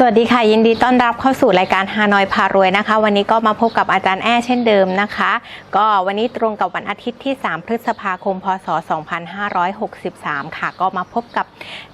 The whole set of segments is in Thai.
สวัสดีค่ะ ยินดีต้อนรับเข้าสู่รายการฮานอยพารวยนะคะ วันนี้ก็มาพบกับอาจารย์แอ้เช่นเดิมนะคะ ก็วันนี้ตรงกับวันอาทิตย์ที่ 3 พฤษภาคม พศ 2563 ค่ะ ก็มาพบกับ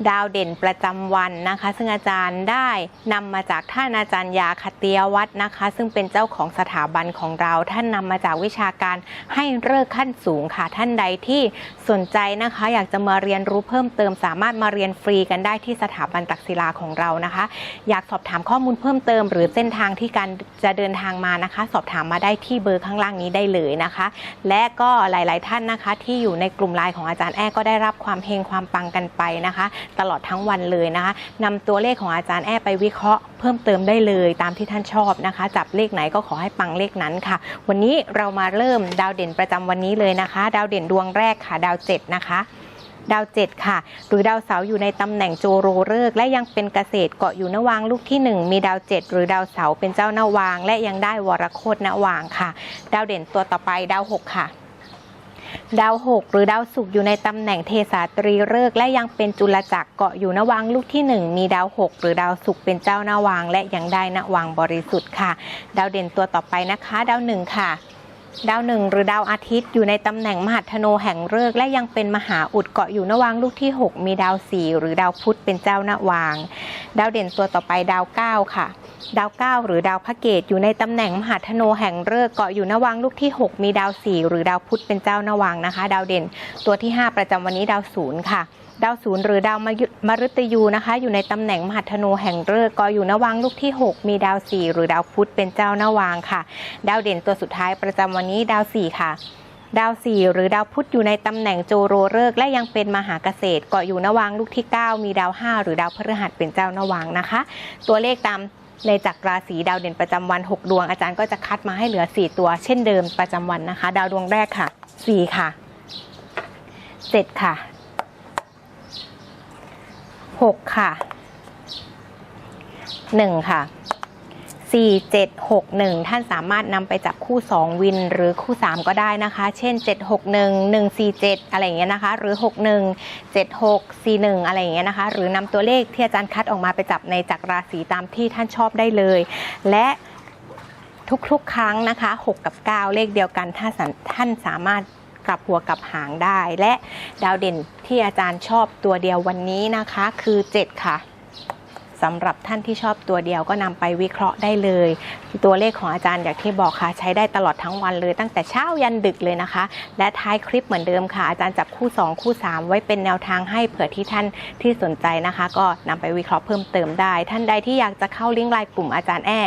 ดาวเด่นประจำวันนะคะ ซึ่งอาจารย์ได้นำมาจากท่านอาจารย์ยาคเตียวัฒน์นะคะ ซึ่งเป็นเจ้าของสถาบันของเรา ท่านนำมาจากวิชาการให้เลิกขั้นสูงค่ะ ท่านใดที่สนใจนะคะ อยากจะมาเรียนรู้เพิ่มเติมสามารถมาเรียนฟรีกันได้ที่สถาบันตักศิลาของเรานะคะอยากสอบถามข้อมูลเพิ่มเติม หรือเส้นทางที่การจะเดินทางมานะคะ สอบถามมาได้ที่เบอร์ข้างล่างนี้ได้เลยนะคะ และก็หลาย ๆ ท่านนะคะ ที่อยู่ในกลุ่มไลน์ของอาจารย์แอ้ก็ได้รับความเฮงความปังกันไปนะคะ ตลอดทั้งวันเลยนะคะนำตัวเลขของอาจารย์แอ้ไปวิเคราะห์เพิ่มเติมได้เลย ตามที่ท่านชอบนะคะ จับเลขไหนก็ขอให้ปังเลขนั้นค่ะ วันนี้เรามาเริ่มดาวเด่นประจำวันนี้เลยนะคะ ดาวเด่นดวงแรกค่ะดาวเจ็ดนะคะ ดาวเจ็ดค่ะ หรือดาวเสาร์อยู่ในตำแหน่งโจโรเลิกษ์และยังเป็นเกษตรเกาะอยู่นวางลูกที่หนึ่งมีดาวเจ็ดหรือดาวเสาร์เป็นเจ้านวาง และยังได้วรโคตนวางค่ะ ดาวเด่นตัวต่อไปดาวหกค่ะดาวหกหรือดาวศุกร์อยู่ในตำแหน่งเทสาตรีฤกษ์และยังเป็นจุลจักรเกาะอยู่นวางลูกที่หนึ่งมีดาวหกหรือดาวศุกร์เป็นเจ้านวางและยังได้นวางบริสุทธิ์ค่ะ ดาวเด่นตัวต่อไปนะคะ ดาวหนึ่งค่ะ ดาวหนึ่งหรือดาวอาทิตย์อยู่ในตำแหน่งมหัธนูแห่งฤกษ์และยังเป็นมหาอุดเกาะอยู่นวางลูกที่ 6 มีดาวสี่หรือดาวพุธเป็นเจ้านวาง ดาวเด่นตัวต่อไปดาวเก้าค่ะ ดาวเก้าหรือดาวพระเกตอยู่ในตำแหน่งมหาธนูแห่งฤกษ์เกาะอยู่นวางลูกที่ 6 มีดาวสี่หรือดาวพุธเป็นเจ้านวางนะคะ ดาวเด่นตัวที่ 5 ประจำวันนี้ดาวศูนย์ค่ะ ดาวศูนย์หรือดาวมฤตยูนะคะ อยู่ในตำแหน่งมหัธนูแห่งฤกษ์เกาะอยู่นวางลูกที่ 6 มีดาวสี่หรือดาวพุธเป็นเจ้านวางค่ะ ดาวเด่นตัวสุดท้ายประจำวันนี้ดาวสี่ค่ะดาวสี่หรือดาวพุธอยู่ในตำแหน่งโจโรเลิกษ์และยังเป็นมหาเกษตรเกาะอยู่นวางลูกที่ 9 มีดาว5หรือดาวพฤหัสเป็นเจ้านวางนะคะ ตัวเลขตามในจักรราศีดาวเด่นประจำวัน 6 ดวงอาจารย์ก็จะคัดมาให้เหลือ 4 ตัวเช่นเดิมประจำวันนะคะ ดาวดวงแรกค่ะ 4 ค่ะ 7 ค่ะ 6 ค่ะ 1 ค่ะ 4 7 6 1 ท่านสามารถนำไปจับคู่ 2 วินหรือคู่ 3 ก็ได้นะคะ เช่น 7 6 1 1 4 7 อะไรอย่างเงี้ยนะคะ หรือ 6 1 7 6 4 1 อะไรอย่างเงี้ยนะคะ หรือนำตัวเลขที่อาจารย์คัดออกมาไปจับในจักรราศีตามที่ท่านชอบได้เลย และทุกๆ ครั้งนะคะ 6 กับ 9 เลขเดียวกันถ้าสันท่านสามารถ กลับหัวกลับหางได้ และดาวเด่นที่อาจารย์ชอบตัวเดียววันนี้นะคะ คือ 7 ค่ะ สำหรับท่านที่ชอบตัวเดียวก็นำไปวิเคราะห์ได้เลย ตัวเลขของอาจารย์อย่างที่บอกค่ะ ใช้ได้ตลอดทั้งวันเลย ตั้งแต่เช้ายันดึกเลยนะคะ และท้ายคลิปเหมือนเดิมค่ะ อาจารย์จับคู่ 2 คู่ 3 ไว้เป็นแนวทางให้เผื่อที่ท่านที่สนใจนะคะ ก็นำไปวิเคราะห์เพิ่มเติมได้ ท่านใดที่อยากจะเข้าลิงก์ไลน์กลุ่มอาจารย์แอ้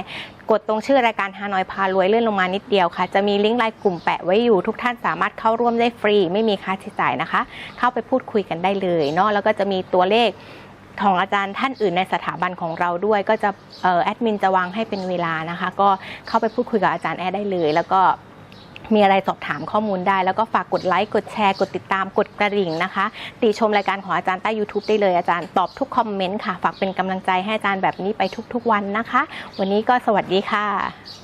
กดตรงชื่อรายการฮานอยพารวยเลื่อนลงมานิดเดียวค่ะ จะมีลิงก์ไลน์กลุ่มแปะไว้อยู่ทุกท่านสามารถเข้าร่วมได้ฟรี ไม่มีค่าใช้จ่ายนะคะ เข้าไปพูดคุยกันได้เลยเนาะแล้วก็จะมีตัวเลข ของอาจารย์ท่านอื่นในสถาบันของเราด้วย ก็จะออแอดมินจะวางให้เป็นเวลานะคะ ก็เข้าไปพูดคุยกับอาจารย์แอดได้เลย แล้วก็มีอะไรสอบถามข้อมูลได้ แล้วก็ฝากกดไลค์กดแชร์ กดติดตามกดกระดิ่งนะคะ ติชมรายการของอาจารย์ใต้ YouTube ได้เลยอาจารย์ตอบทุกคอมเมนต์ค่ะ ฝากเป็นกำลังใจให้อาจารย์แบบนี้ไปทุกๆวันนะคะ วันนี้ก็สวัสดีค่ะ